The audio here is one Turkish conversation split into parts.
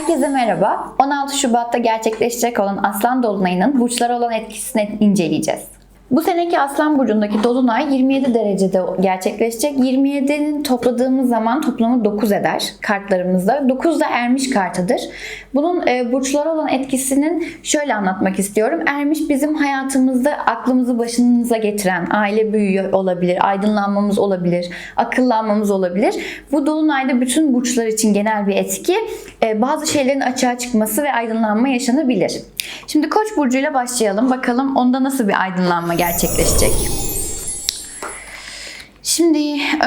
Herkese merhaba. 16 Şubat'ta gerçekleşecek olan Aslan Dolunay'ının burçlara olan etkisini inceleyeceğiz. Bu seneki Aslan Burcu'ndaki Dolunay 27 derecede gerçekleşecek. 27'nin topladığımız zaman toplamı 9 eder kartlarımızda. 9 da ermiş kartıdır. Bunun e, burçlara olan etkisinin şöyle anlatmak istiyorum. Ermiş bizim hayatımızda aklımızı başımıza getiren aile büyüğü olabilir, aydınlanmamız olabilir, akıllanmamız olabilir. Bu Dolunay'da bütün burçlar için genel bir etki. E, bazı şeylerin açığa çıkması ve aydınlanma yaşanabilir. Şimdi Koç burcuyla başlayalım. Bakalım onda nasıl bir aydınlanma gerçekleşecek. Şimdi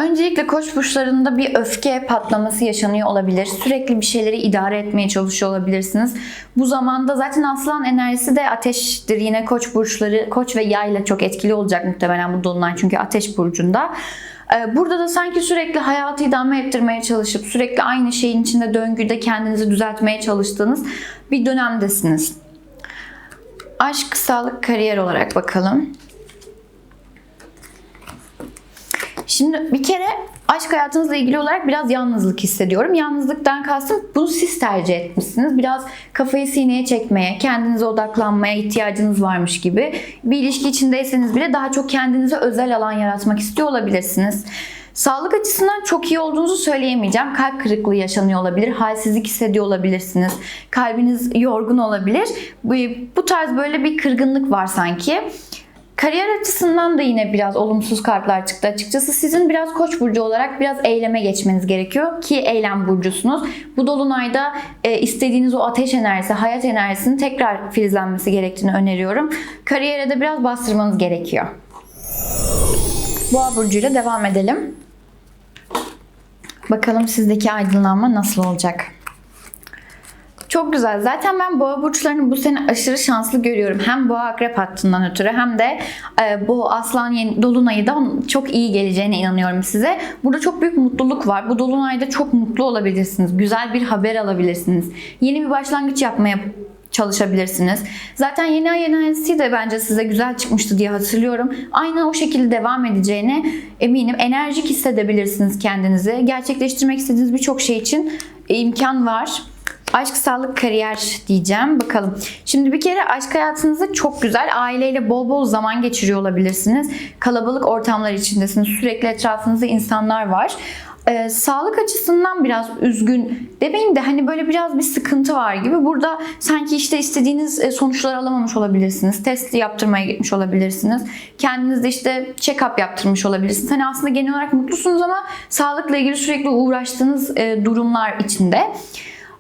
öncelikle koç burçlarında bir öfke patlaması yaşanıyor olabilir. Sürekli bir şeyleri idare etmeye çalışıyor olabilirsiniz. Bu zamanda zaten aslan enerjisi de ateştir. Yine koç burçları, koç ve yayla çok etkili olacak muhtemelen bu dolunay çünkü ateş burcunda. Ee, Burada da sanki sürekli hayatı idame ettirmeye çalışıp sürekli aynı şeyin içinde döngüde kendinizi düzeltmeye çalıştığınız bir dönemdesiniz. Aşk, sağlık, kariyer olarak bakalım. Şimdi bir kere aşk hayatınızla ilgili olarak biraz yalnızlık hissediyorum. Yalnızlıktan kastım bunu siz tercih etmişsiniz. Biraz kafayı sineye çekmeye, kendinize odaklanmaya ihtiyacınız varmış gibi. Bir ilişki içindeyseniz bile daha çok kendinize özel alan yaratmak istiyor olabilirsiniz. Sağlık açısından çok iyi olduğunuzu söyleyemeyeceğim. Kalp kırıklığı yaşanıyor olabilir, halsizlik hissediyor olabilirsiniz. Kalbiniz yorgun olabilir. Bu, bu tarz böyle bir kırgınlık var sanki. Kariyer açısından da yine biraz olumsuz kartlar çıktı açıkçası. Sizin biraz koç burcu olarak biraz eyleme geçmeniz gerekiyor ki eylem burcusunuz. Bu dolunayda e, istediğiniz o ateş enerjisi, hayat enerjisinin tekrar filizlenmesi gerektiğini öneriyorum. Kariyere de biraz bastırmanız gerekiyor. Boğa burcuyla devam edelim. Bakalım sizdeki aydınlanma nasıl olacak? Çok güzel. Zaten ben boğa burçlarını bu sene aşırı şanslı görüyorum. Hem boğa akrep hattından ötürü hem de e, bu aslan yeni dolunayı da çok iyi geleceğine inanıyorum size. Burada çok büyük mutluluk var. Bu dolunayda çok mutlu olabilirsiniz. Güzel bir haber alabilirsiniz. Yeni bir başlangıç yapmaya çalışabilirsiniz. Zaten yeni ay enerjisi de bence size güzel çıkmıştı diye hatırlıyorum. Aynı o şekilde devam edeceğine eminim. Enerjik hissedebilirsiniz kendinizi. Gerçekleştirmek istediğiniz birçok şey için imkan var. Aşk, sağlık, kariyer diyeceğim. Bakalım. Şimdi bir kere aşk hayatınızda çok güzel. Aileyle bol bol zaman geçiriyor olabilirsiniz. Kalabalık ortamlar içindesiniz. Sürekli etrafınızda insanlar var. Ee, sağlık açısından biraz üzgün demeyin de hani böyle biraz bir sıkıntı var gibi. Burada sanki işte istediğiniz e, sonuçları alamamış olabilirsiniz. Test yaptırmaya gitmiş olabilirsiniz. Kendiniz de işte check-up yaptırmış olabilirsiniz. Hani aslında genel olarak mutlusunuz ama sağlıkla ilgili sürekli uğraştığınız e, durumlar içinde.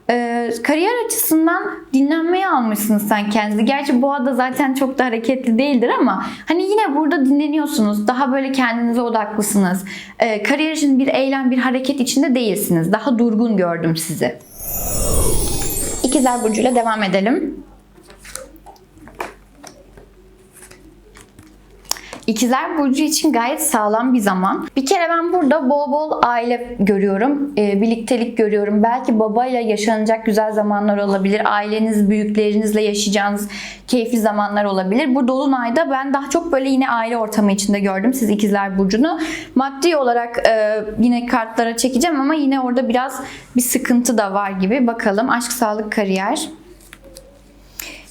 Ee, kariyer açısından dinlenmeye almışsınız sen kendinizi. Gerçi boğa da zaten çok da hareketli değildir ama hani yine burada dinleniyorsunuz. Daha böyle kendinize odaklısınız. Ee, kariyer için bir eylem, bir hareket içinde değilsiniz. Daha durgun gördüm sizi. İkizler Burcu'yla devam edelim. İkizler Burcu için gayet sağlam bir zaman. Bir kere ben burada bol bol aile görüyorum. E, birliktelik görüyorum. Belki babayla yaşanacak güzel zamanlar olabilir. Aileniz, büyüklerinizle yaşayacağınız keyifli zamanlar olabilir. Bu Dolunay'da ben daha çok böyle yine aile ortamı içinde gördüm siz İkizler Burcu'nu. Maddi olarak e, yine kartlara çekeceğim ama yine orada biraz bir sıkıntı da var gibi. Bakalım aşk, sağlık, kariyer.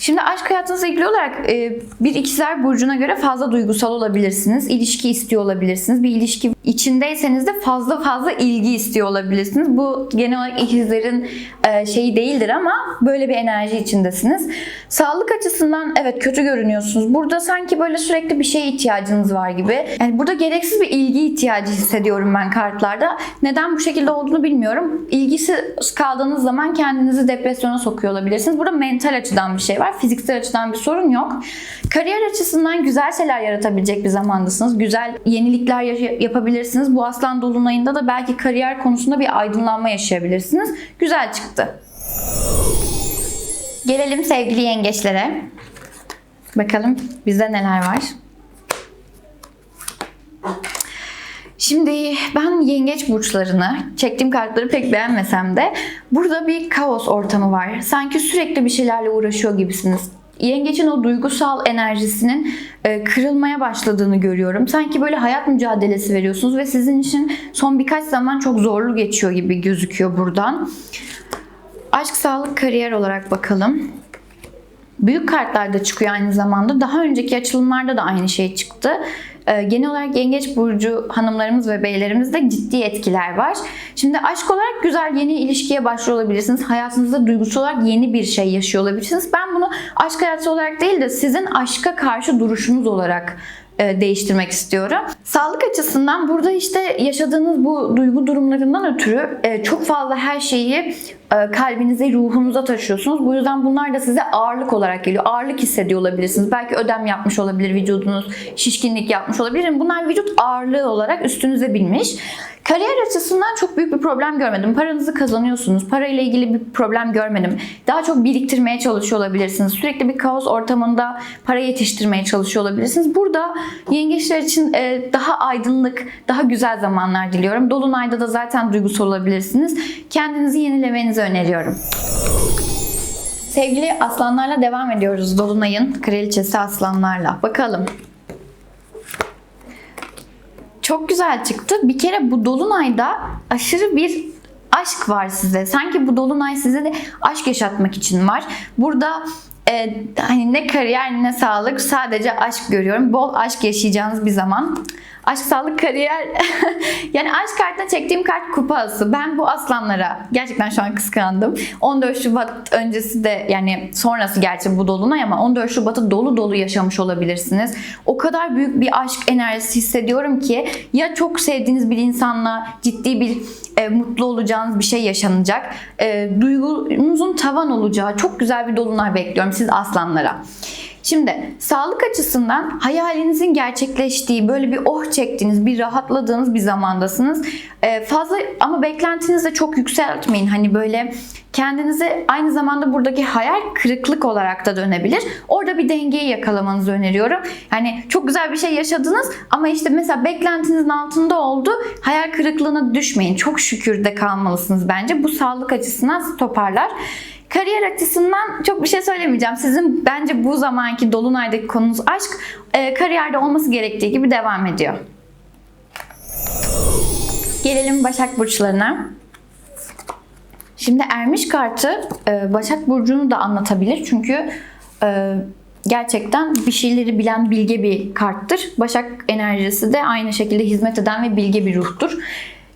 Şimdi aşk hayatınızla ilgili olarak e, bir ikizler burcuna göre fazla duygusal olabilirsiniz. İlişki istiyor olabilirsiniz. Bir ilişki içindeyseniz de fazla fazla ilgi istiyor olabilirsiniz. Bu genel olarak ikizlerin e, şeyi değildir ama böyle bir enerji içindesiniz. Sağlık açısından evet kötü görünüyorsunuz. Burada sanki böyle sürekli bir şeye ihtiyacınız var gibi. Yani burada gereksiz bir ilgi ihtiyacı hissediyorum ben kartlarda. Neden bu şekilde olduğunu bilmiyorum. İlgisiz kaldığınız zaman kendinizi depresyona sokuyor olabilirsiniz. Burada mental açıdan bir şey var. Fiziksel açıdan bir sorun yok. Kariyer açısından güzel şeyler yaratabilecek bir zamandasınız. Güzel yenilikler yapabilirsiniz. Bu aslan dolunayında da belki kariyer konusunda bir aydınlanma yaşayabilirsiniz. Güzel çıktı. Gelelim sevgili yengeçlere. Bakalım bizde neler var. Şimdi ben yengeç burçlarını, çektiğim kartları pek beğenmesem de burada bir kaos ortamı var. Sanki sürekli bir şeylerle uğraşıyor gibisiniz. Yengeçin o duygusal enerjisinin e, kırılmaya başladığını görüyorum. Sanki böyle hayat mücadelesi veriyorsunuz ve sizin için son birkaç zaman çok zorlu geçiyor gibi gözüküyor buradan. Aşk, sağlık, kariyer olarak bakalım. Büyük kartlarda çıkıyor aynı zamanda. Daha önceki açılımlarda da aynı şey çıktı. Ee, genel olarak Yengeç Burcu hanımlarımız ve beylerimizde ciddi etkiler var. Şimdi aşk olarak güzel yeni ilişkiye başlıyor olabilirsiniz. Hayatınızda duygusal olarak yeni bir şey yaşıyor olabilirsiniz. Ben bunu aşk hayatı olarak değil de sizin aşka karşı duruşunuz olarak e, değiştirmek istiyorum. Sağlık açısından burada işte yaşadığınız bu duygu durumlarından ötürü e, çok fazla her şeyi kalbinize, ruhunuza taşıyorsunuz. Bu yüzden bunlar da size ağırlık olarak geliyor. Ağırlık hissediyor olabilirsiniz. Belki ödem yapmış olabilir vücudunuz, şişkinlik yapmış olabilir. Bunlar vücut ağırlığı olarak üstünüze binmiş. Kariyer açısından çok büyük bir problem görmedim. Paranızı kazanıyorsunuz. Parayla ilgili bir problem görmedim. Daha çok biriktirmeye çalışıyor olabilirsiniz. Sürekli bir kaos ortamında para yetiştirmeye çalışıyor olabilirsiniz. Burada yengeçler için e, daha aydınlık, daha güzel zamanlar diliyorum. Dolunayda da zaten duygusal olabilirsiniz. Kendinizi yenilemenizi öneriyorum. Sevgili aslanlarla devam ediyoruz. Dolunay'ın kraliçesi aslanlarla. Bakalım. Çok güzel çıktı. Bir kere bu dolunayda aşırı bir aşk var size. Sanki bu dolunay size de aşk yaşatmak için var. Burada e, hani ne kariyer ne sağlık sadece aşk görüyorum. Bol aşk yaşayacağınız bir zaman. Aşk, sağlık, kariyer. yani aşk kartına çektiğim kart kupası. Ben bu aslanlara gerçekten şu an kıskandım. 14 Şubat öncesi de yani sonrası gerçi bu dolunay ama 14 Şubat'ı dolu dolu yaşamış olabilirsiniz. O kadar büyük bir aşk enerjisi hissediyorum ki ya çok sevdiğiniz bir insanla ciddi bir e, mutlu olacağınız bir şey yaşanacak. E, duygunuzun tavan olacağı çok güzel bir dolunay bekliyorum siz aslanlara. Şimdi sağlık açısından hayalinizin gerçekleştiği, böyle bir oh çektiğiniz, bir rahatladığınız bir zamandasınız. Ee, fazla ama beklentinizi de çok yükseltmeyin. Hani böyle kendinizi aynı zamanda buradaki hayal kırıklık olarak da dönebilir. Orada bir dengeyi yakalamanızı öneriyorum. Yani çok güzel bir şey yaşadınız ama işte mesela beklentinizin altında oldu. Hayal kırıklığına düşmeyin. Çok şükür de kalmalısınız bence. Bu sağlık açısından toparlar. Kariyer açısından çok bir şey söylemeyeceğim. Sizin bence bu zamanki Dolunay'daki konunuz aşk, e, kariyerde olması gerektiği gibi devam ediyor. Gelelim Başak Burçlarına. Şimdi Ermiş kartı e, Başak Burcu'nu da anlatabilir. Çünkü e, gerçekten bir şeyleri bilen bilge bir karttır. Başak enerjisi de aynı şekilde hizmet eden ve bilge bir ruhtur.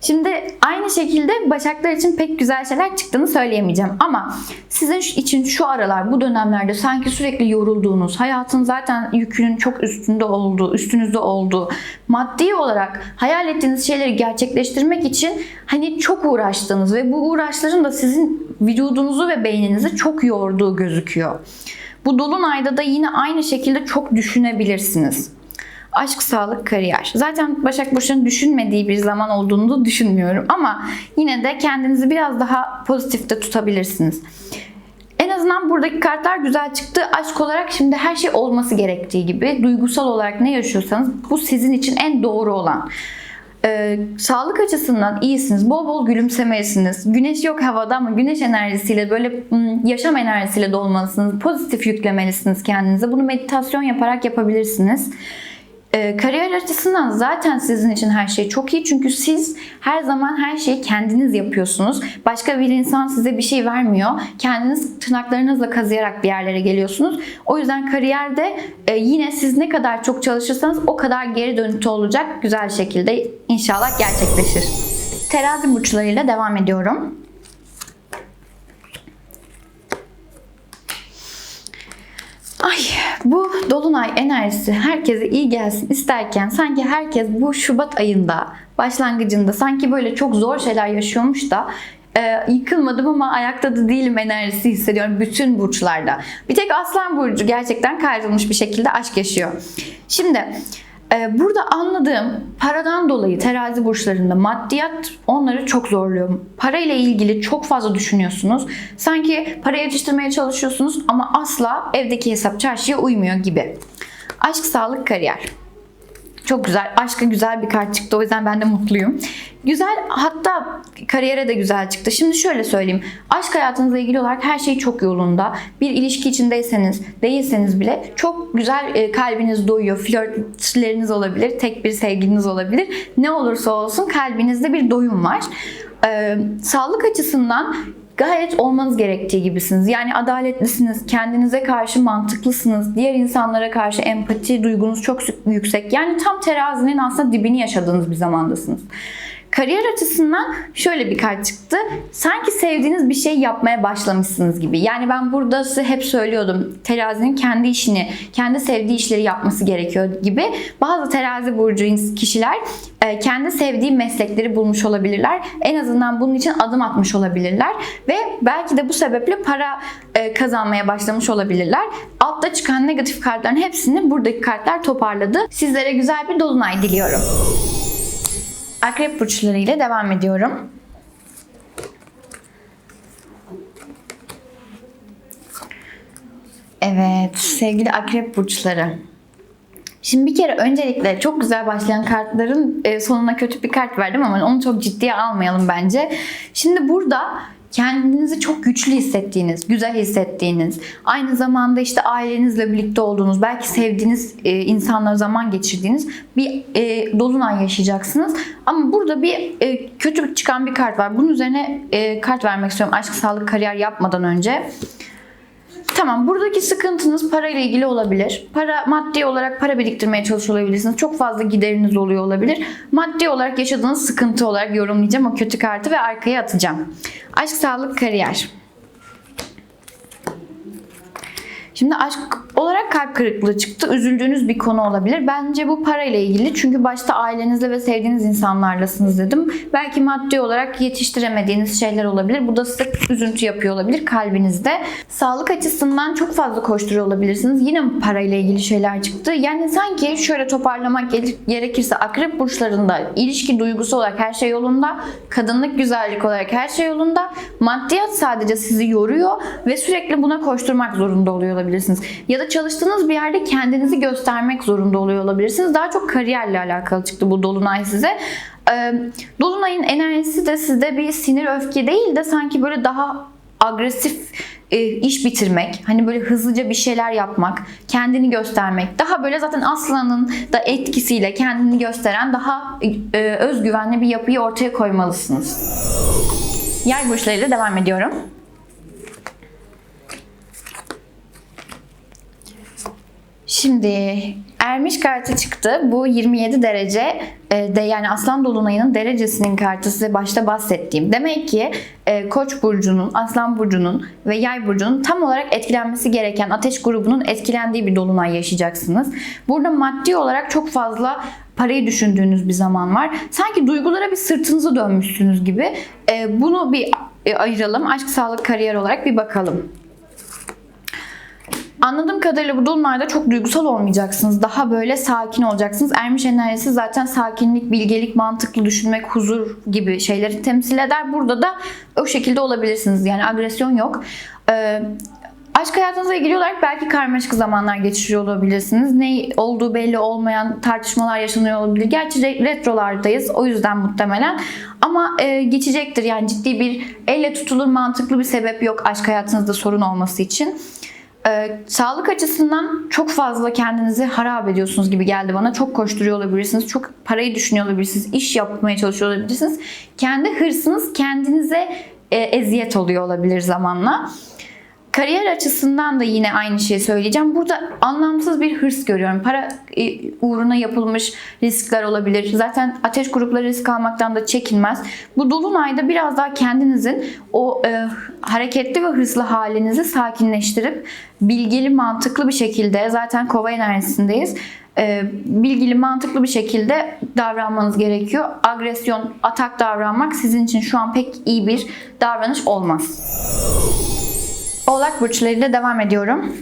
Şimdi aynı şekilde Başaklar için pek güzel şeyler çıktığını söyleyemeyeceğim. Ama sizin için şu aralar, bu dönemlerde sanki sürekli yorulduğunuz, hayatın zaten yükünün çok üstünde olduğu, üstünüzde olduğu, maddi olarak hayal ettiğiniz şeyleri gerçekleştirmek için hani çok uğraştığınız ve bu uğraşların da sizin vücudunuzu ve beyninizi çok yorduğu gözüküyor. Bu dolunayda da yine aynı şekilde çok düşünebilirsiniz aşk, sağlık, kariyer. Zaten Başak Burç'un düşünmediği bir zaman olduğunu düşünmüyorum. Ama yine de kendinizi biraz daha pozitifte tutabilirsiniz. En azından buradaki kartlar güzel çıktı. Aşk olarak şimdi her şey olması gerektiği gibi duygusal olarak ne yaşıyorsanız bu sizin için en doğru olan. Ee, sağlık açısından iyisiniz. Bol bol gülümsemelisiniz. Güneş yok havada ama güneş enerjisiyle böyle yaşam enerjisiyle dolmalısınız. Pozitif yüklemelisiniz kendinize. Bunu meditasyon yaparak yapabilirsiniz. E, kariyer açısından zaten sizin için her şey çok iyi. Çünkü siz her zaman her şeyi kendiniz yapıyorsunuz. Başka bir insan size bir şey vermiyor. Kendiniz tırnaklarınızla kazıyarak bir yerlere geliyorsunuz. O yüzden kariyerde e, yine siz ne kadar çok çalışırsanız o kadar geri dönütü olacak. Güzel şekilde inşallah gerçekleşir. Terazi burçlarıyla devam ediyorum. Ay bu dolunay enerjisi herkese iyi gelsin isterken sanki herkes bu Şubat ayında başlangıcında sanki böyle çok zor şeyler yaşıyormuş da e, yıkılmadım ama ayakta da değilim enerjisi hissediyorum bütün burçlarda. Bir tek Aslan Burcu gerçekten kayrılmış bir şekilde aşk yaşıyor. Şimdi burada anladığım paradan dolayı terazi burçlarında maddiyat onları çok zorluyor. Parayla ilgili çok fazla düşünüyorsunuz. Sanki para yetiştirmeye çalışıyorsunuz ama asla evdeki hesap çarşıya uymuyor gibi. Aşk, sağlık, kariyer. Çok güzel. Aşka güzel bir kart çıktı. O yüzden ben de mutluyum. Güzel hatta kariyere de güzel çıktı. Şimdi şöyle söyleyeyim. Aşk hayatınızla ilgili olarak her şey çok yolunda. Bir ilişki içindeyseniz, değilseniz bile çok güzel e, kalbiniz doyuyor. Flörtleriniz olabilir, tek bir sevgiliniz olabilir. Ne olursa olsun kalbinizde bir doyum var. Ee, sağlık açısından gayet olmanız gerektiği gibisiniz. Yani adaletlisiniz, kendinize karşı mantıklısınız, diğer insanlara karşı empati duygunuz çok yüksek. Yani tam terazinin aslında dibini yaşadığınız bir zamandasınız. Kariyer açısından şöyle bir kart çıktı. Sanki sevdiğiniz bir şey yapmaya başlamışsınız gibi. Yani ben burada hep söylüyordum. Terazinin kendi işini, kendi sevdiği işleri yapması gerekiyor gibi. Bazı terazi burcu kişiler e, kendi sevdiği meslekleri bulmuş olabilirler. En azından bunun için adım atmış olabilirler. Ve belki de bu sebeple para e, kazanmaya başlamış olabilirler. Altta çıkan negatif kartların hepsini buradaki kartlar toparladı. Sizlere güzel bir dolunay diliyorum. Akrep burçları ile devam ediyorum. Evet, sevgili akrep burçları. Şimdi bir kere öncelikle çok güzel başlayan kartların e, sonuna kötü bir kart verdim ama onu çok ciddiye almayalım bence. Şimdi burada kendinizi çok güçlü hissettiğiniz, güzel hissettiğiniz, aynı zamanda işte ailenizle birlikte olduğunuz, belki sevdiğiniz e, insanla zaman geçirdiğiniz bir e, dolunay yaşayacaksınız. Ama burada bir e, kötü çıkan bir kart var. Bunun üzerine e, kart vermek istiyorum aşk, sağlık, kariyer yapmadan önce. Tamam buradaki sıkıntınız parayla ilgili olabilir. Para maddi olarak para biriktirmeye çalışıyor. Çok fazla gideriniz oluyor olabilir. Maddi olarak yaşadığınız sıkıntı olarak yorumlayacağım o kötü kartı ve arkaya atacağım. Aşk, sağlık, kariyer. Şimdi aşk olarak kalp kırıklığı çıktı. Üzüldüğünüz bir konu olabilir. Bence bu parayla ilgili. Çünkü başta ailenizle ve sevdiğiniz insanlarlasınız dedim. Belki maddi olarak yetiştiremediğiniz şeyler olabilir. Bu da size üzüntü yapıyor olabilir kalbinizde. Sağlık açısından çok fazla koşturuyor olabilirsiniz. Yine parayla ilgili şeyler çıktı. Yani sanki şöyle toparlamak gerekirse akrep burçlarında ilişki duygusu olarak her şey yolunda. Kadınlık güzellik olarak her şey yolunda. Maddiyat sadece sizi yoruyor ve sürekli buna koşturmak zorunda oluyor olabilirsiniz. Ya da çalıştığınız bir yerde kendinizi göstermek zorunda oluyor olabilirsiniz. Daha çok kariyerle alakalı çıktı bu dolunay size. Dolunayın enerjisi de sizde bir sinir öfke değil de sanki böyle daha agresif e, iş bitirmek, hani böyle hızlıca bir şeyler yapmak, kendini göstermek, daha böyle zaten aslanın da etkisiyle kendini gösteren daha e, özgüvenli bir yapıyı ortaya koymalısınız. Yay burçlarıyla devam ediyorum. Şimdi ermiş kartı çıktı. Bu 27 derece e, de yani Aslan Dolunay'ın derecesinin kartı size başta bahsettiğim. Demek ki e, Koç burcunun, Aslan burcunun ve Yay burcunun tam olarak etkilenmesi gereken Ateş grubunun etkilendiği bir dolunay yaşayacaksınız. Burada maddi olarak çok fazla parayı düşündüğünüz bir zaman var. Sanki duygulara bir sırtınızı dönmüşsünüz gibi. E, bunu bir ayıralım. Aşk, sağlık, kariyer olarak bir bakalım. Anladığım kadarıyla bu dolunayda çok duygusal olmayacaksınız. Daha böyle sakin olacaksınız. Ermiş enerjisi zaten sakinlik, bilgelik, mantıklı düşünmek, huzur gibi şeyleri temsil eder. Burada da o şekilde olabilirsiniz. Yani agresyon yok. Ee, Aşk hayatınızla ilgili olarak belki karmaşık zamanlar geçiriyor olabilirsiniz. Ne olduğu belli olmayan tartışmalar yaşanıyor olabilir. Gerçi retrolardayız o yüzden muhtemelen. Ama e, geçecektir yani ciddi bir elle tutulur mantıklı bir sebep yok aşk hayatınızda sorun olması için. Ee, sağlık açısından çok fazla kendinizi harap ediyorsunuz gibi geldi bana. Çok koşturuyor olabilirsiniz. Çok parayı düşünüyor olabilirsiniz. iş yapmaya çalışıyor olabilirsiniz. Kendi hırsınız kendinize e, eziyet oluyor olabilir zamanla. Kariyer açısından da yine aynı şeyi söyleyeceğim. Burada anlamsız bir hırs görüyorum. Para e, uğruna yapılmış riskler olabilir. Zaten ateş grupları risk almaktan da çekinmez. Bu dolunayda biraz daha kendinizin o e, hareketli ve hırslı halinizi sakinleştirip bilgili, mantıklı bir şekilde zaten kova enerjisindeyiz. E, bilgili, mantıklı bir şekilde davranmanız gerekiyor. Agresyon, atak davranmak sizin için şu an pek iyi bir davranış olmaz. Oğlak burçlarıyla devam ediyorum.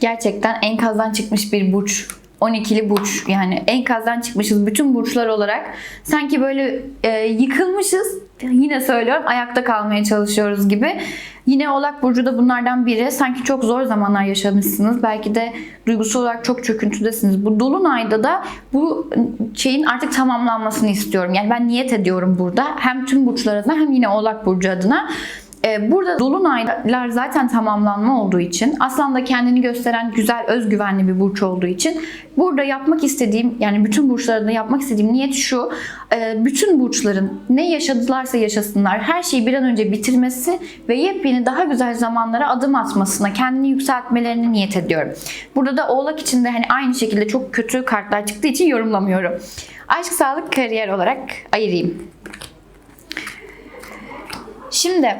Gerçekten enkazdan çıkmış bir burç. 12'li burç yani enkazdan çıkmışız bütün burçlar olarak. Sanki böyle e, yıkılmışız. Yine söylüyorum ayakta kalmaya çalışıyoruz gibi. Yine Oğlak Burcu da bunlardan biri. Sanki çok zor zamanlar yaşamışsınız. Belki de duygusal olarak çok çöküntüdesiniz. Bu Dolunay'da da bu şeyin artık tamamlanmasını istiyorum. Yani ben niyet ediyorum burada. Hem tüm burçlar adına hem yine Oğlak Burcu adına. Ee, burada dolunaylar zaten tamamlanma olduğu için aslında kendini gösteren güzel özgüvenli bir burç olduğu için burada yapmak istediğim yani bütün burçlarda yapmak istediğim niyet şu e, bütün burçların ne yaşadılarsa yaşasınlar her şeyi bir an önce bitirmesi ve yepyeni daha güzel zamanlara adım atmasına kendini yükseltmelerini niyet ediyorum. Burada da oğlak için de hani aynı şekilde çok kötü kartlar çıktığı için yorumlamıyorum. Aşk, sağlık, kariyer olarak ayırayım. Şimdi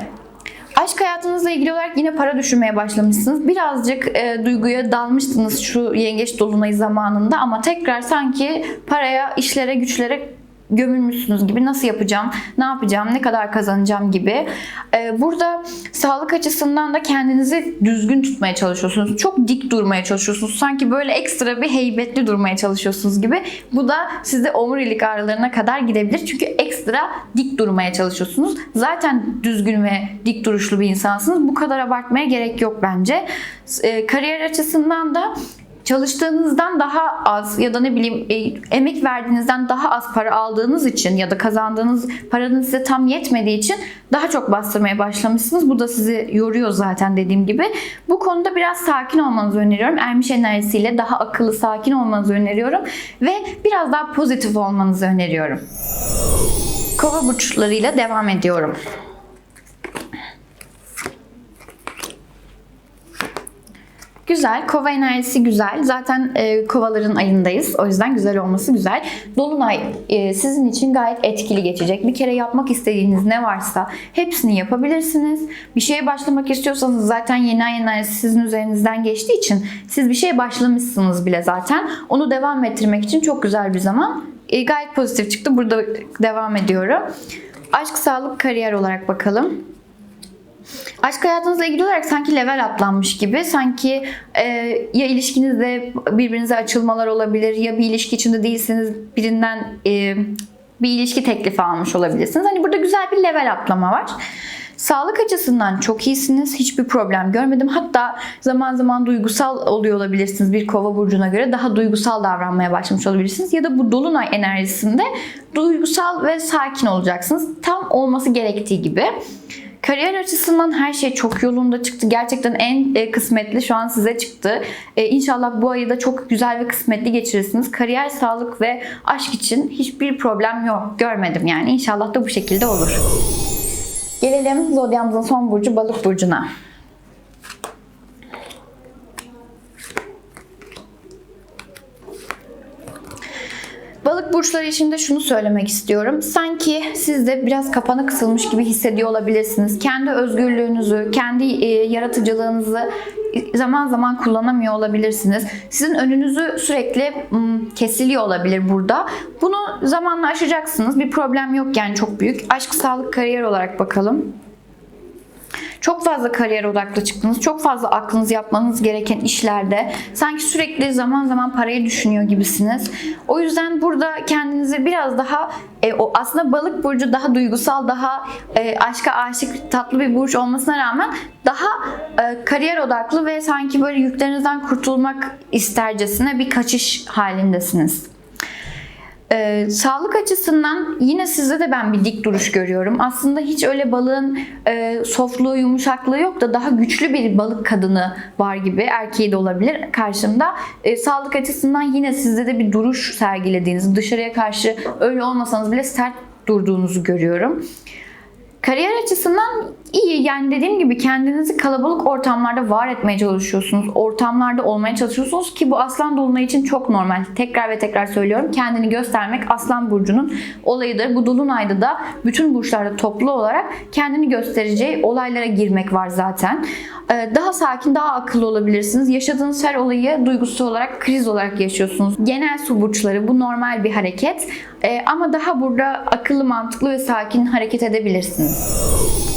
aşk hayatınızla ilgili olarak yine para düşünmeye başlamışsınız. Birazcık e, duyguya dalmıştınız şu yengeç dolunayı zamanında ama tekrar sanki paraya, işlere, güçlere gömülmüşsünüz gibi nasıl yapacağım, ne yapacağım, ne kadar kazanacağım gibi. Ee, burada sağlık açısından da kendinizi düzgün tutmaya çalışıyorsunuz. Çok dik durmaya çalışıyorsunuz. Sanki böyle ekstra bir heybetli durmaya çalışıyorsunuz gibi. Bu da sizde omurilik ağrılarına kadar gidebilir. Çünkü ekstra dik durmaya çalışıyorsunuz. Zaten düzgün ve dik duruşlu bir insansınız. Bu kadar abartmaya gerek yok bence. Ee, kariyer açısından da çalıştığınızdan daha az ya da ne bileyim e, emek verdiğinizden daha az para aldığınız için ya da kazandığınız paranın size tam yetmediği için daha çok bastırmaya başlamışsınız. Bu da sizi yoruyor zaten dediğim gibi. Bu konuda biraz sakin olmanızı öneriyorum. Ermiş enerjisiyle daha akıllı, sakin olmanızı öneriyorum ve biraz daha pozitif olmanızı öneriyorum. Kova burçlarıyla devam ediyorum. Güzel. Kova enerjisi güzel. Zaten e, kovaların ayındayız. O yüzden güzel olması güzel. Dolunay e, sizin için gayet etkili geçecek. Bir kere yapmak istediğiniz ne varsa hepsini yapabilirsiniz. Bir şeye başlamak istiyorsanız zaten yeni ay enerjisi sizin üzerinizden geçtiği için siz bir şeye başlamışsınız bile zaten. Onu devam ettirmek için çok güzel bir zaman. E, gayet pozitif çıktı. Burada devam ediyorum. Aşk, sağlık, kariyer olarak bakalım. Aşk hayatınızla ilgili olarak sanki level atlanmış gibi. Sanki e, ya ilişkinizde birbirinize açılmalar olabilir ya bir ilişki içinde değilsiniz birinden e, bir ilişki teklifi almış olabilirsiniz. Hani burada güzel bir level atlama var. Sağlık açısından çok iyisiniz. Hiçbir problem görmedim. Hatta zaman zaman duygusal oluyor olabilirsiniz bir kova burcuna göre. Daha duygusal davranmaya başlamış olabilirsiniz. Ya da bu dolunay enerjisinde duygusal ve sakin olacaksınız. Tam olması gerektiği gibi. Kariyer açısından her şey çok yolunda çıktı. Gerçekten en e, kısmetli şu an size çıktı. E, inşallah bu ayı da çok güzel ve kısmetli geçirirsiniz. Kariyer, sağlık ve aşk için hiçbir problem yok. Görmedim yani. İnşallah da bu şekilde olur. Gelelim zodyamızın son burcu balık burcuna. Balık burçları için de şunu söylemek istiyorum. Sanki siz de biraz kapanı kısılmış gibi hissediyor olabilirsiniz. Kendi özgürlüğünüzü, kendi e, yaratıcılığınızı zaman zaman kullanamıyor olabilirsiniz. Sizin önünüzü sürekli kesiliyor olabilir burada. Bunu zamanla aşacaksınız. Bir problem yok yani çok büyük. Aşk, sağlık, kariyer olarak bakalım. Çok fazla kariyer odaklı çıktınız. Çok fazla aklınız yapmanız gereken işlerde sanki sürekli zaman zaman parayı düşünüyor gibisiniz. O yüzden burada kendinizi biraz daha e, o aslında balık burcu daha duygusal, daha e, aşka aşık tatlı bir burç olmasına rağmen daha e, kariyer odaklı ve sanki böyle yüklerinizden kurtulmak istercesine bir kaçış halindesiniz. Ee, sağlık açısından yine sizde de ben bir dik duruş görüyorum. Aslında hiç öyle balığın e, sofluğu, yumuşaklığı yok da daha güçlü bir balık kadını var gibi. Erkeği de olabilir karşımda. E, sağlık açısından yine sizde de bir duruş sergilediğiniz, dışarıya karşı öyle olmasanız bile sert durduğunuzu görüyorum. Kariyer açısından iyi. Yani dediğim gibi kendinizi kalabalık ortamlarda var etmeye çalışıyorsunuz. Ortamlarda olmaya çalışıyorsunuz ki bu aslan dolunay için çok normal. Tekrar ve tekrar söylüyorum. Kendini göstermek aslan burcunun olayıdır. Bu dolunayda da bütün burçlarda toplu olarak kendini göstereceği olaylara girmek var zaten. Ee, daha sakin, daha akıllı olabilirsiniz. Yaşadığınız her olayı duygusal olarak, kriz olarak yaşıyorsunuz. Genel su burçları bu normal bir hareket. Ee, ama daha burada akıllı, mantıklı ve sakin hareket edebilirsiniz.